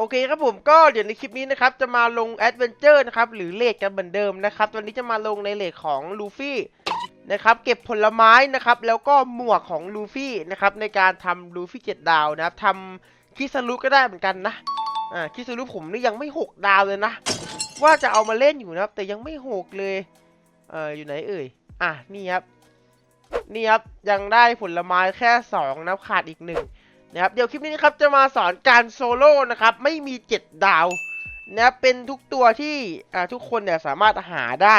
โอเคครับผมก็เดี๋ยวในคลิปนี้นะครับจะมาลงแอดเวนเจอร์นะครับหรือเลทกันเหมือนเดิมนะครับวันนี้จะมาลงในเลทของลูฟี่นะครับเก็บผลไม้นะครับแล้วก็หมวกของลูฟี่นะครับในการทำลูฟี่เจ็ดดาวนะครับทำคิสรุก็ได้เหมือนกันนะอ่าคิสรุผมนี่ยังไม่หกดาวเลยนะ ว่าจะเอามาเล่นอยู่นะครับ แต่ยังไม่หกเลยเอออยู่ไหนเอ่ยอะนี่ครับนี่ครับยังได้ผลไม้แค่สองนะครับขาดอีกหนึ่ง นะครับเดี๋ยวคลิปนี้นะครับจะมาสอนการโซโล่นะครับไม่มี 7 ดาวนะครับเป็นทุกตัวที่ทุกคนเนี่ยสามารถหาได้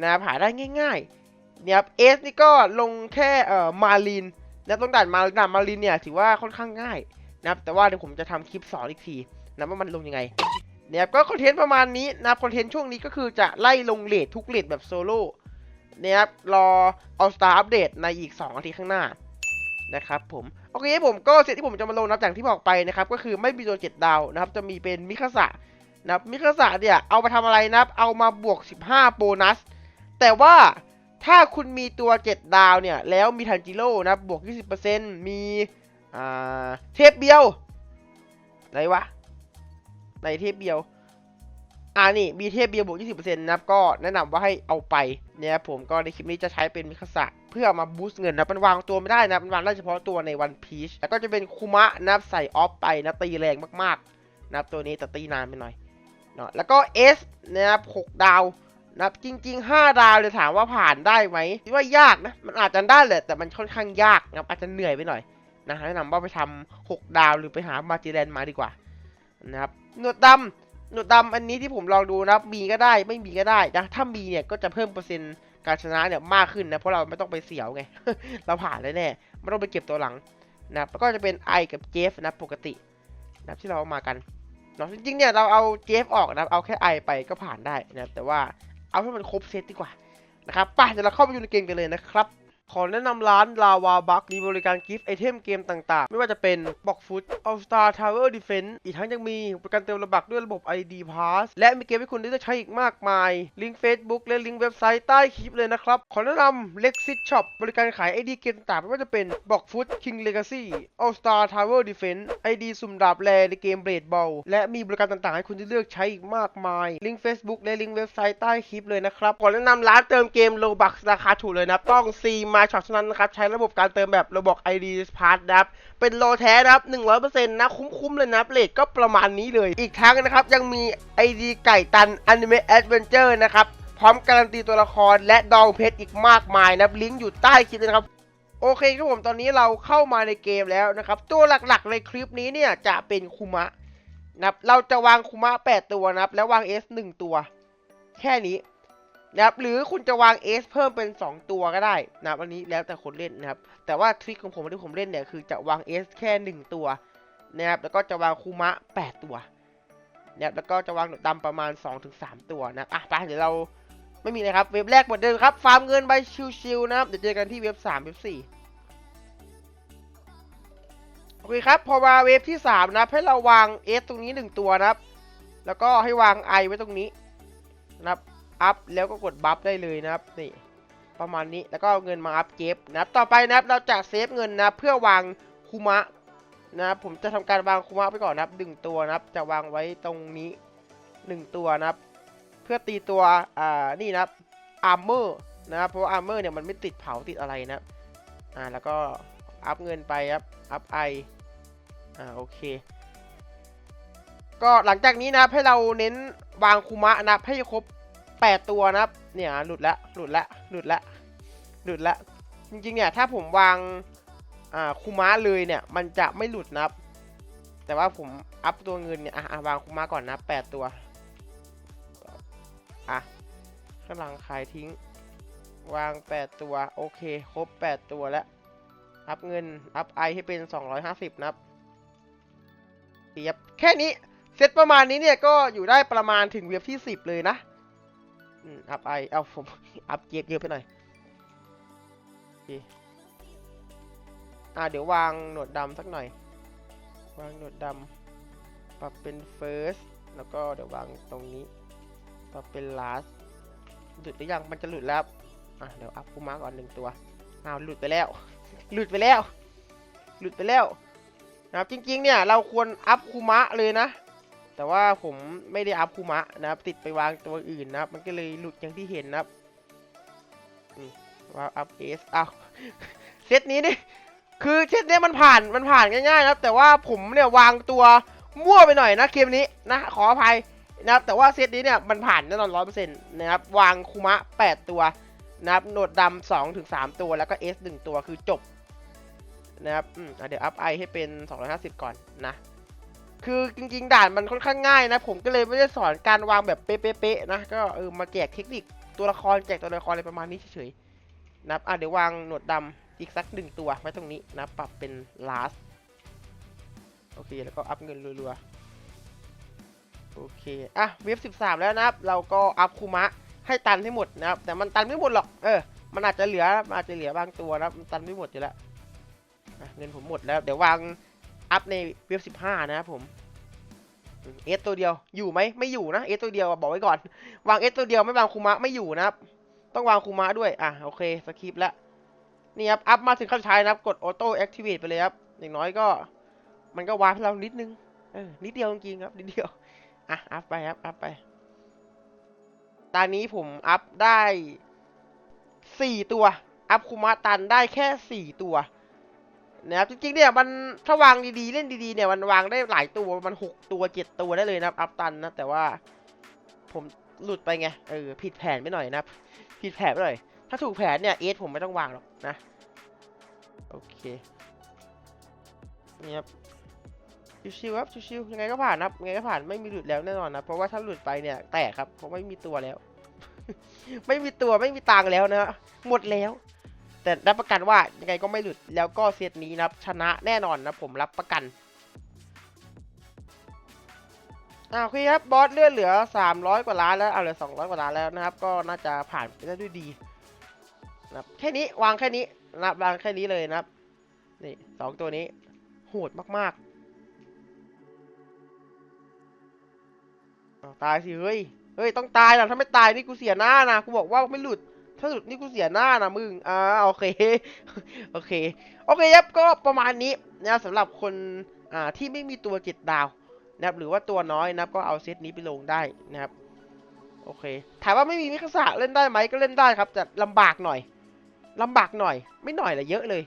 นะครับหาได้ง่ายๆนะครับเอสนี่ก็ลงแค่เอ่อมาลินนะต้องด่านมาด่านมาลินเนี่ยถือว่าค่อนข้างง่ายนะครับแต่ว่าเดี๋ยวผมจะทำคลิปสอนอีกทีนะว่ามันลงยังไงนะครับก็คอนเทนต์ประมาณนี้นะครับคอนเทนต์ช่วงนี้ก็คือจะไล่ลงเลททุกเลทแบบโซโล่นะครับรอเอาสตาร์อัปเดตในอีก2อาทิตย์ข้างหน้านะครับผม โอเคผมก็เสร็จที่ผมจะมาลงนับอย่างที่บอกไปนะครับ ก็คือไม่มีตัวเจ็ดดาวนะครับ จะมีเป็นมิคาสะนะครับมิคาสะเนี่ยเอามาทำอะไรนะครับ เอามาบวก 15 โบนัส แต่ว่าถ้าคุณมีตัว 7 ดาวเนี่ย แล้วมีทันจิโร่นับบวก 20%มีอ่าเทปเบียวไหนวะไหนเทปเบียวอ่านี่มีเทปเบียวบวก 20%นะครับก็แนะนำว่าให้เอาไปเนี่ยผมก็ในคลิปนี้จะใช้เป็นมิคาสะ เพื่อมาบูสต์เงินนะมันวางตัวไม่ได้นะมันวางได้เฉพาะตัวในวันพีชแล้วก็จะเป็นคุมะนะครับใส่ออฟไปนะตีแรงมากๆนะครับตัวนี้แต่ตีนานไปหน่อยเนาะแล้วก็ S นะครับ6ดาวนะครับจริง ๆ 5 ดาวเลยถามว่าผ่านได้ไหมคิดว่ายากนะมันอาจจะได้แหละแต่มันค่อนข้างยากนะครับอาจจะเหนื่อยไปหน่อยนะแนะนำว่าไปทำ6ดาวหรือไปหามาจิแลนมาดีกว่านะครับหนวดดำหนวดดำอันนี้ที่ผมลองดูนะครับมีก็ได้ไม่มีก็ได้นะถ้ามีเนี่ยก็จะเพิ่มเปอร์เซ็นต์ การชนะเนี่ยมากขึ้นนะเพราะเราไม่ต้องไปเสียวไง เราผ่านแน่ๆไม่ต้องไปเก็บตัวหลังนะแล้วก็จะเป็นไอกับเจฟนะปกตินะที่เราเอามากันเนาะจริงๆเนี่ยเราเอาเจฟออกนะเอาแค่ไอไปก็ผ่านได้นะแต่ว่าเอาให้มันครบเซตดีกว่านะครับไป่ะเดี๋ยวเราเข้าไปดูในเกมกันเลยนะครับ ขอแนะนำร้านลาวาบักมีบริการกิฟต์ไอเทมเกมต่างๆ ไม่ว่าจะเป็นบ็อกฟุต All Star Tower Defense อีกทั้งยังมีบริการเติมระบักด้วยระบบ ID Pass และมีเกมให้คุณได้เลือกใช้อีกมากมาย ลิงก์ Facebook และลิงก์เว็บไซต์ใต้คลิปเลยนะครับ ขอแนะนำ Lexit Shop บริการขาย ID เกมต่างๆ ไม่ว่าจะเป็นบ็อกฟุต King Legacy All Star Tower Defense ID สุ่มดาบแรในเกม Blade Ball และมีบริการต่างๆ ให้คุณได้เลือกใช้อีกมากมาย ลิงก์ Facebook และลิงก์เว็บไซต์ใต้คลิปเลยนะครับขอแนะนำร้านเติมเกม Robux ราคาถูกเลยนะต้อง C My Shop เท่านั้นนะครับ ใช้ระบบการเติมแบบระบบ ID Pass นะครับ เป็นโลแท้นะครับ 100%นะ คุ้มๆเลยนะเลทก็ประมาณนี้เลย อีกทั้งนะครับ ยังมี ID ไก่ตัน Anime Adventure นะครับ พร้อมการันตีตัวละครและดองเพชรอีกมากมายนับลิงก์อยู่ใต้คลิปนะครับโอเคครับผมตอนนี้เราเข้ามาในเกมแล้วนะครับ ตัวหลักๆในคลิปนี้เนี่ยจะเป็นคุมะนะครับเราจะวางคุมะ 8 ตัวนะครับ แล้ววาง S 1 ตัว แค่นี้ นะครับหรือคุณจะวาง S เพิ่มเป็น 2 ตัวก็ได้นะครับอันนี้แล้วแต่คนเล่นนะครับ แต่ว่าทริคของผมที่ผมเล่นเนี่ยคือจะวาง S แค่ 1 ตัวนะครับแล้วก็จะวางคุมะ 8 ตัวนะครับแล้วก็จะวางดดำประมาณ 2-3 ตัวนะครับอะไปเดี๋ยวเราไม่มีนะครับ เว็บแรกเหมือนเดิมครับ ฟาร์มเงินไปชิวๆนะครับ เดี๋ยวเจอกันที่เว็บ 3 เว็บ 4 โอเคครับ พอมาเว็บที่ 3 นะครับ ให้เราวาง S ตรงนี้ 1 ตัวนะครับ แล้วก็ให้วาง I ไว้ตรงนี้นะครับ อัพแล้วก็กดบัฟได้เลยนะครับนี่ประมาณนี้แล้วก็เอาเงินมาอัพเก็บนะครับต่อไปนะครับเราจะเซฟเงินนะเพื่อวางคุมะนะครับผมจะทำการวางคุมะไปก่อนนะครับหนึ่งตัวนะครับจะวางไว้ตรงนี้หนึ่งตัวนะครับ เพื่อตีตัวอ่านี่นะครับอาร์เมอร์นะครับเพราะอาร์เมอร์เนี่ยมันไม่ติดเผาติดอะไรนะอ่าแล้วก็อัพเงินไปครับอัพไออ่าโอเค ก็หลังจากนี้นะให้เราเน้นวางคุมะนะให้ครบ 8 ตัวนะครับเนี่ยหลุดละหลุดละหลุดละหลุดละจริงๆเนี่ยถ้าผมวางอ่าคุมะเลยเนี่ยมันจะไม่หลุดนะครับ แต่ว่าผมอัพตัวเงินเนี่ยอะอะวางคุมะก่อนนะ 8 ตัวอะข้างหลังขายทิ้ง วาง 8 ตัวโอเคครบ 8 ตัวแล้วอัพเงินอัพไอให้เป็น 250 นะครับเรียบแค่นี้เซตประมาณนี้เนี่ยก็อยู่ได้ประมาณถึงเว็บที่ 10 เลยนะ อืมอัพไอเอ้าผมอัพเก็บเยอะไปหน่อยโอเคอ่าเดี๋ยววางหนวดดำสักหน่อย วางหนวดดำปรับเป็น first แล้วก็เดี๋ยววางตรงนี้ปรับเป็น last หลุดหรือยังมันจะหลุดแล้วอะเดี๋ยวอัพคูมาก่อนหนึ่งตัวอ้าวหลุดไปแล้ว หลุดไปแล้ว หลุดไปแล้วนะครับจริงๆเนี่ยเราควรอัพคูมะเลยนะ แต่ว่าผมไม่ได้อัพคูมะนะครับ ติดไปวางตัวอื่นนะครับ มันก็เลยหลุดอย่างที่เห็นนะครับอืมว่าอัพเอสเอาเซตนี้นี่คือเซตนี้มันผ่านมันผ่านง่ายๆนะครับ แต่ว่าผมเนี่ยวางตัวมั่วไปหน่อยนะเกมนี้นะขออภัยนะครับ แต่ว่าเซตนี้เนี่ยมันผ่านแน่นอนร้อยเปอร์เซ็นต์นะครับวางคูมะแปดตัวนะครับโหนดดำสองถึงสามตัวแล้วก็เอสหนึ่งตัวคือจบนะครับอืมอะเดี๋ยวอัพไอให้เป็น250ก่อนนะ คือจริง ๆ ด่านมันค่อนข้างง่ายนะ ผมก็เลยไม่ได้สอนการวางแบบเป๊ะๆๆนะ ก็เออมาแจกเทคนิคตัวละครแจกตัวละครอะไรประมาณนี้เฉยๆนะครับอะเดี๋ยววางหนวดดำอีกสักหนึ่งตัวไว้ตรงนี้นะปรับเป็น last โอเคแล้วก็อัพเงินรัวๆโอเคอะเว็บ13 แล้วนะครับ เราก็อัพคูมะให้ตันให้หมดนะครับ แต่มันตันไม่หมดหรอกเออมันอาจจะเหลือมันอาจจะเหลือบางตัวนะมันตันไม่หมดอยู่แล้วเงินผมหมดแล้ว เดี๋ยววาง อัพในเว็บสิบห้านะครับผมเอสตัวเดียวอยู่ไหมไม่อยู่นะเอสตัวเดียวบอกไว้ก่อน วางเอสตัวเดียวไม่วางคูมะไม่อยู่นะครับ ต้องวางคูมะด้วยอะโอเคสคริปต์แล้วนี่ครับอัพมาถึงขั้นสุดท้นะครับกดออโต้แอคทีเวตไปเลยครับอย่างน้อยก็ มันก็วางให้เรานิดนึงเออนิดเดียวจริงครับนิดเดียวอะอัพไปครับอัพไปตอนนี้ผมอัพได้สี่ตัว อัพคูมะตันได้แค่สี่ตัว นะครับจริงๆเนี่ยมันถ้าวางดีๆเล่นดีๆเนี่ยมันวางได้หลายตัวมันหกตัวเจ็ดตัวได้เลยนะครับอัพตันนะแต่ว่าผมหลุดไปไงเออผิดแผนไปหน่อยนะผิดแผนไปหน่อย ถ้าถูกแผนเนี่ยเอสผมไม่ต้องวางหรอกนะโอเคนี่ครับชิวๆครับชิวๆยังไงก็ผ่านนะครับยังไงก็ผ่านไม่มีหลุดแล้วแน่นอนนะเพราะว่าถ้าหลุดไปเนี่ยแตกครับเพราะไม่มีตัวแล้ว ไม่มีตัวไม่มีตังแล้วนะฮะหมดแล้ว แต่รับประกันว่ายังไงก็ไม่หลุดแล้วก็เซตนี้นะครับชนะแน่นอนนะผมรับประกันอ่าโอเคครับบอสเลื่อนเหลือ 300 กว่าล้านแล้วเอาเหลือ 200 กว่าล้านแล้วนะครับ ก็น่าจะผ่านไปได้ด้วยดีนะครับแค่นี้วางแค่นี้นะครับวางแค่นี้เลยนะครับนี่สองตัวนี้โหดมากๆอ้าวตายสิเฮ้ยเฮ้ยต้องตายนะถ้าไม่ตายนี่กูเสียหน้านะกูบอกว่าไม่หลุด ถ้าหลุดนี่กูเสียหน้านะมึง อ่าโอเค โอเค โอเคครับก็ประมาณนี้นะสำหรับคนอ่าที่ไม่มีตัวเจ็ดดาวนะครับหรือว่าตัวน้อยนะครับก็เอาเซตนี้ไปลงได้นะครับ โอเค ถามว่าไม่มีมิคาสะเล่นได้ไหมก็เล่นได้ครับแต่ลำบากหน่อยลำบากหน่อย ไม่หน่อยละเยอะเลย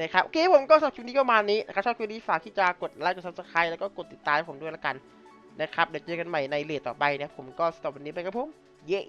นะครับโอเคผมก็สำหรับคลิปนี้ก็ประมาณนี้นะครับชอบคลิปนี้ฝากที่จะกดไลค์กดซับสไครต์แล้วก็กดติดตามผมด้วยละกันนะครับเดี๋ยวเจอกันใหม่ในเลทต่อไปนะครับผมก็สำหรับวันนี้ไปครับผมเย้